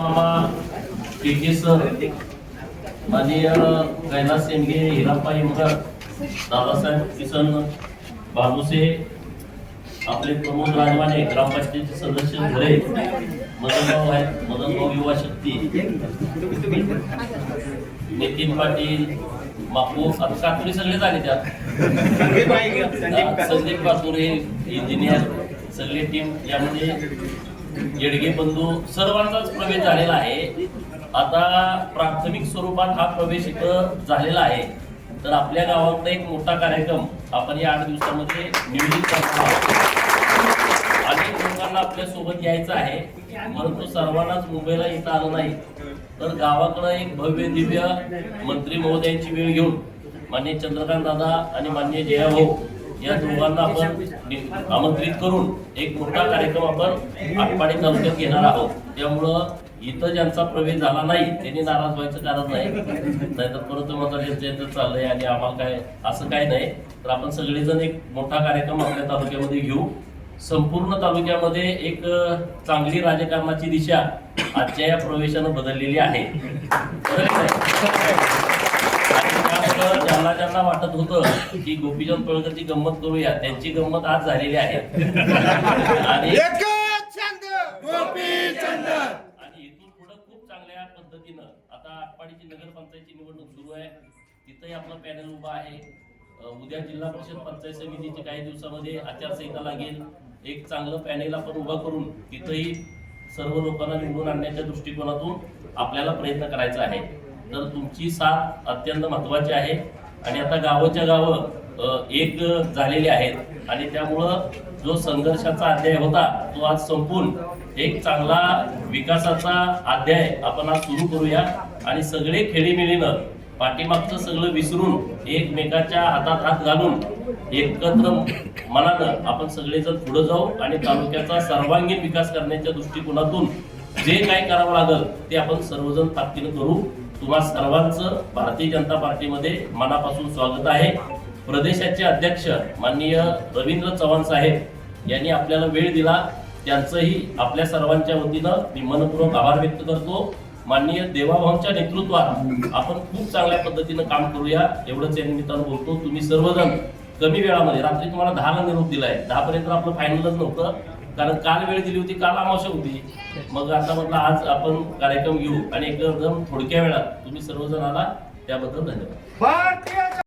मामा के के सर माननीय कैलास सेंगे हिराप्पा इमगर दादासाहेब किसन बाबुसे आपले प्रमोद राजवाने ग्रामपंचायतीचे सदस्य घरे मदनभाऊ आहेत. मदनभाऊ युवा शक्ती. नितीन पाटील बापू आता कातुरी सगळे झाले त्यात. संदीप कातूर इंजिनियर सगळी टीम यामध्ये येडगे बंधू सर्वांचाच प्रवेश झालेला आहे. आता प्राथमिक स्वरूपात हा प्रवेश इथं झालेला आहे. तर आपल्या गावातला एक मोठा कार्यक्रम आपण या आठ दिवसामध्ये नियोजित करणार आहोत. अनेक लोकांना आपल्यासोबत यायचं आहे परंतु सर्वांनाच मुंबईला येता आलं नाही. तर गावाकडं एक भव्य दिव्य मंत्री महोदयांची वेळ घेऊन मान्य चंद्रकांत दादा आणि मान्य जया भाऊ या दोघांना आपण आमंत्रित करून एक मोठा कार्यक्रम आपण आटपाडी तालुक्यात घेणार आहोत. त्यामुळं इथं ज्यांचा प्रवेश झाला नाही त्यांनी नाराज व्हायचं कारण नाही. नाहीतर परत माझा यांचं चाललंय आणि आम्हाला काय असं काय नाही. तर आपण सगळेजण एक मोठा कार्यक्रम आपल्या तालुक्यामध्ये घेऊ. संपूर्ण तालुक्यामध्ये एक चांगली राजकारणाची दिशा आजच्या या प्रवेशानं बदललेली आहे? ज्यांना ज्यांना वाटत होतं की गोपीचंद पळकरची गंमत करूया. त्यांची गंमत आज झालेली आहे. आणि इथून पुढे खूप चांगल्या पद्धतीनं आता आटपाडीची नगरपंचायतची निवडणूक सुरू आहे. तिथंही आपलं पॅनल उभा आहे. उद्या जिल्हा परिषद पंचायत समितीची काही दिवसामध्ये आचारसंहिता लागेल. एक चांगलं पॅनेल आपण उभं करून तिथंही सर्व लोकांना निवडून आणण्याच्या दृष्टिकोनातून आपल्याला प्रयत्न करायचा आहे. तर तुमची साथ अत्यंत महत्वाची आहे. आणि आता गावाच्या गावं एक झालेली आहेत. आणि त्यामुळं जो संघर्षाचा अध्याय होता तो आज संपून एक चांगला विकासाचा अध्याय आपण आज सुरू करूया. आणि सगळे खेळीमेळीनं पाठीमागचं सगळं विसरून एकमेकाच्या हातात हात घालून एकत्र मनानं आपण सगळेजण पुढे जाऊ आणि तालुक्याचा सर्वांगीण विकास करण्याच्या दृष्टिकोनातून जे काय करावं लागेल ते आपण सर्वजण ताकदीनं करू. तुम्हा सर्वांचं भारतीय जनता पार्टीमध्ये मनापासून स्वागत आहे. प्रदेशाचे अध्यक्ष माननीय रवींद्र चव्हाण साहेब यांनी आपल्याला वेळ दिला. त्यांचंही आपल्या सर्वांच्या वतीनं मी मनपूर्वक आभार व्यक्त करतो. माननीय देवाभाऊंच्या नेतृत्वात आपण खूप चांगल्या पद्धतीनं काम करूया एवढंच या निमित्तानं बोलतो. तुम्ही सर्वजण कमी वेळामध्ये रात्री तुम्हाला दहाला निरोप दिलाय. दहापर्यंत आपलं फायनलच नव्हतं. कारण काल वेळ दिली होती काल अमावस्या होती. मग आता म्हटलं आज आपण कार्यक्रम घेऊ आणि एकदम थोडक्या वेळात तुम्ही सर्वजण आला त्याबद्दल धन्यवाद. भारतीय